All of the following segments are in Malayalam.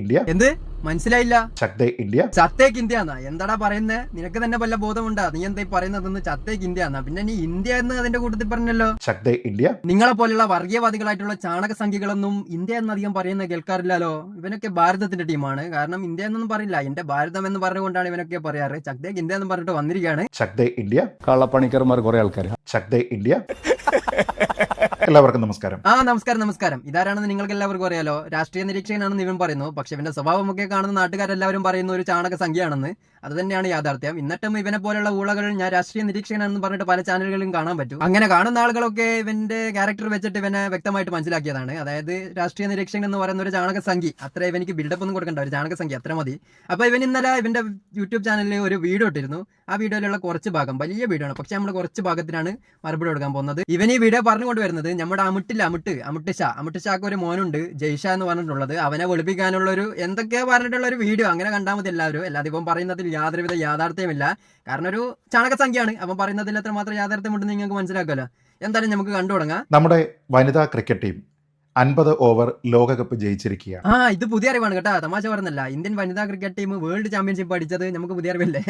ഇന്ത്യ എന്ത്? മനസ്സിലായില്ല. ഇന്ത്യ ചത്തേക്ക് ഇന്ത്യ എന്നാ എന്താടാ പറയുന്നേ? നിനക്ക് തന്നെ വല്ല ബോധമുണ്ടാ? നീ എന്താ പറയുന്നതെന്ന് ചത്തേക്ക് ഇന്ത്യ എന്നാ പിന്നെ നീ ഇന്ത്യ എന്ന് അതിന്റെ കൂട്ടത്തിൽ പറഞ്ഞല്ലോ. ഇന്ത്യ നിങ്ങളെ പോലുള്ള വർഗീയവാദികളായിട്ടുള്ള ചാണക സംഖ്യകളൊന്നും ഇന്ത്യ എന്ന് അധികം പറയുന്ന കേൾക്കാറില്ലല്ലോ. ഇവനൊക്കെ ഭാരതത്തിന്റെ ടീമാണ്. കാരണം ഇന്ത്യ എന്നൊന്നും പറയില്ല. എന്റെ ഭാരതം എന്ന് പറഞ്ഞുകൊണ്ടാണ് ഇവനൊക്കെ പറയാറ്. ചത്തേക്ക് ഇന്ത്യ എന്ന് പറഞ്ഞിട്ട് വന്നിരിക്കുകയാണ്. ഇന്ത്യ കള്ളപ്പണിക്കർമാർ കുറെ ആൾക്കാർ ഇന്ത്യ എല്ലാവർക്കും നമസ്കാരം. ആ നമസ്കാരം നമസ്കാരം. ഇതാരാണെന്ന് നിങ്ങൾക്ക് എല്ലാവർക്കും അറിയാലോ. രാഷ്ട്രീയ നിരീക്ഷകനാണെന്ന് ഇവൻ പറയുന്നു. പക്ഷെ ഇവന്റെ സ്വഭാവമൊക്കെ കാണുന്ന നാട്ടുകാരെല്ലാവരും പറയുന്ന ഒരു ചാണക സംഖ്യയാണെന്ന് അത് തന്നെയാണ് യാഥാർത്ഥ്യം എന്നിട്ടും ഇവനെ പോലുള്ള ഊളകൾ ഞാൻ രാഷ്ട്രീയ നിരീക്ഷകനാണെന്ന് പറഞ്ഞിട്ട് പല ചാനലുകളിലും കാണാൻ പറ്റും. അങ്ങനെ കാണുന്ന ആളുകളൊക്കെ ഇവന്റെ ക്യാരക്ടർ വെച്ചിട്ട് ഇവനെ വ്യക്തമായിട്ട് മനസ്സിലാക്കിയതാണ്. അതായത് രാഷ്ട്രീയ നിരീക്ഷകൻ എന്ന് പറയുന്ന ഒരു ചാണക സംഖ്യ. അത്ര ഇവനിക്ക് ബിൽഡപ്പ് ഒന്നും കൊടുക്കണ്ട. ഒരു ചാണക സംഖ്യ. അത്ര മതി. അപ്പൊ ഇവൻ ഇന്നലെ ഇവന്റെ യൂട്യൂബ് ചാനലിൽ ഒരു വീഡിയോ ഇട്ടിരുന്നു. ആ വീഡിയോയിലുള്ള കുറച്ച് ഭാഗം വലിയ വീഡിയോ ആണ്. പക്ഷെ നമ്മൾ കുറച്ച് ഭാഗത്തിനാണ് മറുപടി കൊടുക്കാൻ പോകുന്നത്. ഇവൻ ഈ വീഡിയോ പറഞ്ഞുകൊണ്ട് വരുന്നത് നമ്മുടെ അമിട്ടില്ല അമിട്ട് അമിട്ട് ഷാ. അമിട്ട് ഷാക്ക് ഒരു മോനുണ്ട് ജയ്ഷ എന്ന് പറഞ്ഞിട്ടുള്ളത്. അവനെ വെളുപ്പിക്കാനുള്ള ഒരു എന്തൊക്കെയാ പറഞ്ഞിട്ടുള്ള ഒരു വീഡിയോ അങ്ങനെ കണ്ടാൽ മതി എല്ലാവരും. അല്ലാതെ ഇപ്പം പറയുന്നതിൽ യാതൊരുവിധ യാഥാർത്ഥ്യമില്ല കാരണം ഒരു ചാണക സംഖ്യയാണ് അവൻ പറയുന്നതിൽ എത്രമാത്രം യാഥാർത്ഥ്യമുണ്ടെന്ന് നിങ്ങൾക്ക് മനസ്സിലാക്കുമല്ലോ എന്തായാലും നമുക്ക് കണ്ടു തുടങ്ങാം. നമ്മുടെ വനിതാ ക്രിക്കറ്റ് ടീം അൻപത് ഓവർ ലോകകപ്പ് ജയിച്ചിരിക്കുകയാണ്. ആ ഇത് പുതിയ അറിവാണ് കേട്ടോ. തമാശ പറഞ്ഞല്ല ഇന്ത്യൻ വനിതാ ക്രിക്കറ്റ് ടീം വേൾഡ് ചാമ്പ്യൻഷിപ്പ് അടിച്ചത് നമുക്ക് പുതിയ അറിവില്ലേ?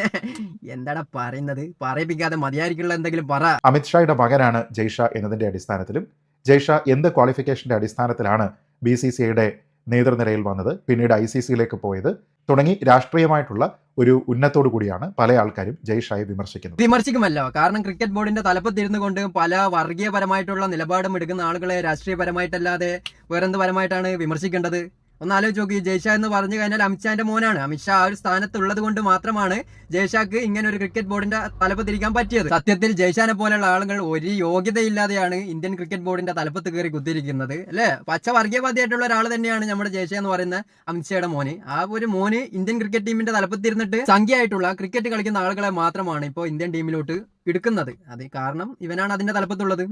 എന്താടാ പറയുന്നത്? പറയിപ്പിക്കാതെ മതിയായിരിക്കുള്ള എന്തെങ്കിലും പറ. അമിത്ഷായുടെ മകനാണ് ജയ്ഷ എന്നതിന്റെ അടിസ്ഥാനത്തിലും. ജയ്ഷ എന്ത് ക്വാളിഫിക്കേഷന്റെ അടിസ്ഥാനത്തിലാണ് ബി സി സി ഐയുടെ നേതൃനിരയിൽ വന്നത് പിന്നീട് ഐ സി സിയിലേക്ക് പോയത് തുടങ്ങി രാഷ്ട്രീയമായിട്ടുള്ള ഒരു ഉന്നത്തോടു കൂടിയാണ് പല ആൾക്കാരും ജയ്ഷായെ വിമർശിക്കുന്നത്. വിമർശിക്കുമല്ലോ. കാരണം ക്രിക്കറ്റ് ബോർഡിന്റെ തലപ്പത്തിരുന്നു കൊണ്ട് പല വർഗീയപരമായിട്ടുള്ള നിലപാടും എടുക്കുന്ന ആളുകളെ രാഷ്ട്രീയപരമായിട്ടല്ലാതെ വേറെന്ത് പരമായിട്ടാണ് വിമർശിക്കേണ്ടത്? ഒന്ന് ആലോചിച്ച് നോക്കി ജയ്ഷാ എന്ന് പറഞ്ഞു കഴിഞ്ഞാൽ അമിത്ഷാന്റെ മോനാണ്. അമിത്ഷാ ആ ഒരു സ്ഥാനത്തുള്ളത് കൊണ്ട് മാത്രമാണ് ജയ്ഷാക്ക് ഇങ്ങനെ ഒരു ക്രിക്കറ്റ് ബോർഡിന്റെ തലപ്പത്തിരിക്കാൻ പറ്റിയത്. സത്യത്തിൽ ജയ്ഷാനെ പോലെയുള്ള ആളുകൾ ഒരു യോഗ്യതയില്ലാതെയാണ് ഇന്ത്യൻ ക്രിക്കറ്റ് ബോർഡിന്റെ തലപ്പത്ത് കയറി കുത്തിയിരിക്കുന്നത് അല്ലെ? പച്ച വർഗീയവാദിയായിട്ടുള്ള ഒരാൾ തന്നെയാണ് നമ്മുടെ ജയ്ഷ എന്ന് പറയുന്ന അമിത്ഷയുടെ മോന്. ആ ഒരു മോന് ഇന്ത്യൻ ക്രിക്കറ്റ് ടീമിന്റെ തലപ്പത്തിരുന്നിട്ട് സംഖ്യയായിട്ടുള്ള ക്രിക്കറ്റ് കളിക്കുന്ന ആളുകളെ മാത്രമാണ് ഇപ്പോൾ ഇന്ത്യൻ ടീമിലോട്ട് എടുക്കുന്നത്. അത് കാരണം ഇവനാണ് അതിന്റെ തലപ്പത്തുള്ളത്.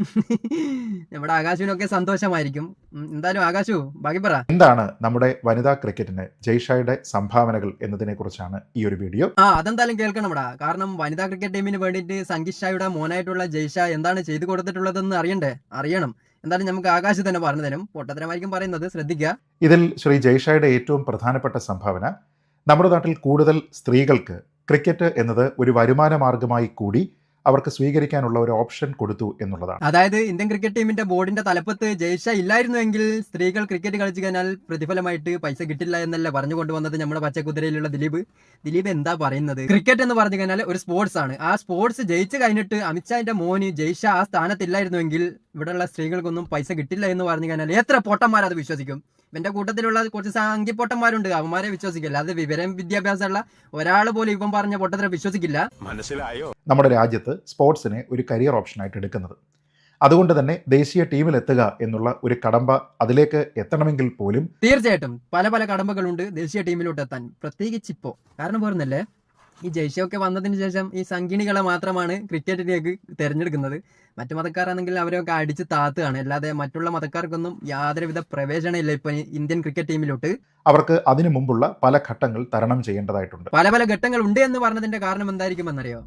നമ്മുടെ ആകാശിനൊക്കെ സന്തോഷമായിരിക്കും. എന്തായാലും ആകാശു ബാക്കി പറ. എന്താണ് നമ്മുടെ വനിതാ ക്രിക്കറ്റിന് ജയ്ഷായുടെ സംഭാവനകൾ എന്നതിനെ കുറിച്ചാണ് ഈ ഒരു വീഡിയോ? ആ അതെന്തായാലും കേൾക്കണമടാ കാരണം വനിതാ ക്രിക്കറ്റ് ടീമിന് വേണ്ടിയിട്ട് സംഗീഷായുടെ മോനായിട്ടുള്ള ജയ്ഷ എന്താണ് ചെയ്തു കൊടുത്തിട്ടുള്ളതെന്ന് അറിയണ്ടേ? അറിയണം. എന്തായാലും നമുക്ക് ആകാശ് തന്നെ പറഞ്ഞു തരും. പൊട്ടത്തരമായിരിക്കും പറയുന്നത്. ശ്രദ്ധിക്കുക. ഇതിൽ ശ്രീ ജയ്ഷായുടെ ഏറ്റവും പ്രധാനപ്പെട്ട സംഭാവന നമ്മുടെ നാട്ടിൽ കൂടുതൽ സ്ത്രീകൾക്ക് ക്രിക്കറ്റ് എന്നത് ഒരു വരുമാന മാർഗമായി കൂടി അവർക്ക് സ്വീകരിക്കാനുള്ള ഒരു ഓപ്ഷൻ കൊടുത്തു എന്നുള്ളതാണ്. അതായത് ഇന്ത്യൻ ക്രിക്കറ്റ് ടീമിന്റെ ബോർഡിന്റെ തലപ്പത്ത് ജയ്ഷ ഇല്ലായിരുന്നുവെങ്കിൽ സ്ത്രീകൾ ക്രിക്കറ്റ് കളിച്ചു കഴിഞ്ഞാൽ പ്രതിഫലമായിട്ട് പൈസ കിട്ടില്ല എന്നല്ല പറഞ്ഞു കൊണ്ടുവന്നത് നമ്മുടെ പച്ചക്കുതിരയിലുള്ള ദിലീപ്. ദിലീപ് എന്താ പറയുന്നത്? ക്രിക്കറ്റ് എന്ന് പറഞ്ഞു കഴിഞ്ഞാൽ ഒരു സ്പോർട്സ് ആണ്. ആ സ്പോർട്സ് ജയിച്ചു കഴിഞ്ഞിട്ട് അമിത്ഷാന്റെ മോന് ജയ്ഷ ആ സ്ഥാനത്തില്ലായിരുന്നുവെങ്കിൽ ഇവിടെയുള്ള സ്ത്രീകൾക്കൊന്നും പൈസ കിട്ടില്ല എന്ന് പറഞ്ഞു കഴിഞ്ഞാൽ എത്ര പൊട്ടന്മാരത് വിശ്വസിക്കും? എന്റെ കൂട്ടത്തിലുള്ള കുറച്ച് സാങ്കി പൊട്ടന്മാരുണ്ട് അവന്മാരെ വിശ്വസിക്കില്ല. അത് വിവരം വിദ്യാഭ്യാസമുള്ള ഒരാൾ പോലും ഇവൻ പറഞ്ഞ പൊട്ടത്തിനെ വിശ്വസിക്കില്ല. മനസ്സിലായോ? നമ്മുടെ രാജ്യത്ത് സ്പോർട്സിനെ ഒരു കരിയർ ഓപ്ഷനായിട്ട് എടുക്കുന്നത്. അതുകൊണ്ട് തന്നെ ദേശീയ ടീമിൽ എത്തുക എന്നുള്ള ഒരു കടമ്പ അതിലേക്ക് എത്തണമെങ്കിൽ പോലും തീർച്ചയായിട്ടും. പല പല കടമ്പകളുണ്ട് ദേശീയ ടീമിലോട്ട് എത്താൻ. പ്രത്യേകിച്ച് ഇപ്പോ. കാരണം പോരുന്നല്ലേ ഈ ജയ്ഷയൊക്കെ വന്നതിന് ശേഷം ഈ സംഗീണികളെ മാത്രമാണ് ക്രിക്കറ്റിലേക്ക് തിരഞ്ഞെടുക്കുന്നത്. മറ്റു മതക്കാരാണെങ്കിൽ അവരൊക്കെ അടിച്ച് താത്തുകയാണ്. അല്ലാതെ മറ്റുള്ള മതക്കാർക്കൊന്നും യാതൊരുവിധ പ്രവേശനമില്ല ഇപ്പൊ ഇന്ത്യൻ ക്രിക്കറ്റ് ടീമിലോട്ട് അവർക്ക് അതിനു മുമ്പുള്ള പല ഘട്ടങ്ങൾ തരണം ചെയ്യേണ്ടതായിട്ടുണ്ട്. പല പല ഘട്ടങ്ങൾ ഉണ്ട് എന്ന് പറഞ്ഞതിന്റെ കാരണം എന്തായിരിക്കും എന്നറിയോ?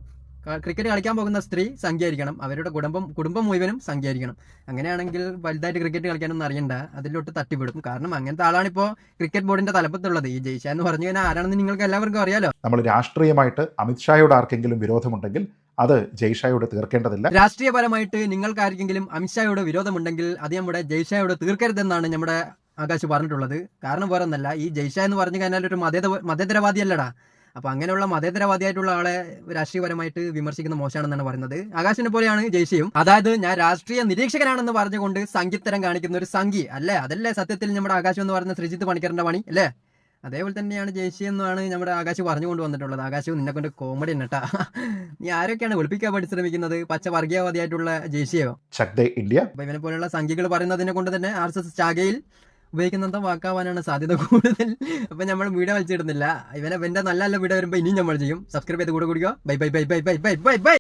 ക്രിക്കറ്റ് കളിക്കാൻ പോകുന്ന സ്ത്രീ സംഖ്യയായിരിക്കണം അവരുടെ കുടുംബം കുടുംബം മുഴുവനും സംഖ്യയായിരിക്കണം അങ്ങനെയാണെങ്കിൽ വലുതായിട്ട് ക്രിക്കറ്റ് കളിക്കാനൊന്നും അറിയണ്ട. അതിലോട്ട് തട്ടിവിടും. കാരണം അങ്ങനത്തെ ആളാണ് ഇപ്പോൾ ക്രിക്കറ്റ് ബോർഡിന്റെ തലപ്പത്തുള്ളത്. ഈ ജയ്ഷ എന്ന് പറഞ്ഞു കഴിഞ്ഞാൽ ആരാണെന്ന് നിങ്ങൾക്ക് എല്ലാവർക്കും അറിയാലോ. നമ്മൾ രാഷ്ട്രീയമായിട്ട് അമിത്ഷായോട് ആർക്കെങ്കിലും വിരോധമുണ്ടെങ്കിൽ അത് ജയ്ഷായോട് തീർക്കേണ്ടതില്ല. രാഷ്ട്രീയപരമായിട്ട് നിങ്ങൾക്ക് ആർക്കെങ്കിലും അമിത്ഷായോട് വിരോധമുണ്ടെങ്കിൽ അത് നമ്മുടെ ജയ്ഷായോട് തീർക്കരുതെന്നാണ് നമ്മുടെ ആകാശ് പറഞ്ഞിട്ടുള്ളത്. കാരണം വേറെ ഒന്നല്ല ഈ ജയ്ഷ എന്ന് പറഞ്ഞു കഴിഞ്ഞാൽ ഒരു മതേത മതേതരവാദിയല്ലടാ. അപ്പൊ അങ്ങനെയുള്ള മതേതരവാദിയായിട്ടുള്ള ആളെ രാഷ്ട്രീയപരമായിട്ട് വിമർശിക്കുന്ന മോശമാണെന്നാണ് പറയുന്നത്. ആകാശിനെ പോലെയാണ് ജയ്ഷിയും. അതായത് ഞാൻ രാഷ്ട്രീയ നിരീക്ഷകനാണെന്ന് പറഞ്ഞുകൊണ്ട് സംഗീതരം കാണിക്കുന്ന ഒരു സംഗി അല്ലേ? അതല്ലേ സത്യത്തിൽ നമ്മുടെ ആകാശം എന്ന് പറയുന്ന ശ്രീജിത്ത് പണിക്കറിന്റെ പണി അല്ലേ? അതേപോലെ തന്നെയാണ് ജയ്ഷി എന്നാണ് നമ്മുടെ ആകാശ് പറഞ്ഞുകൊണ്ട് വന്നിട്ടുള്ളത്. ആകാശ് നിന്നെ കൊണ്ട് കോമഡി നട്ടാ നീ ആരൊക്കെയാണ് ഒളിപ്പിക്കാൻ വേണ്ടി ശ്രമിക്കുന്നത്? പച്ച വർഗീയവാദിയായിട്ടുള്ള ജയ്ഷിയോ? ചക്ദേ ഇന്ത്യ. അപ്പൊ ഇവനെ പോലെയുള്ള സംഖ്യകൾ പറയുന്നതിനെ കൊണ്ട് തന്നെ ആർ എസ് എസ് ശാഖയിൽ ഉപയോഗിക്കുന്നത് വാക്കാവാനാണ് സാധ്യത കൂടുതൽ. അപ്പൊ നമ്മൾ വീഡിയോ വലിച്ചിടുന്നില്ല. ഇവനെ ഇവന്റെ നല്ല നല്ല വീഡിയോ വരുമ്പോ ഇനിയും നമ്മൾ ചെയ്യും. സബ്സ്ക്രൈബ് ചെയ്ത് കൂടെ കുടിക്കുക bye bye bye bye bye bye bye bye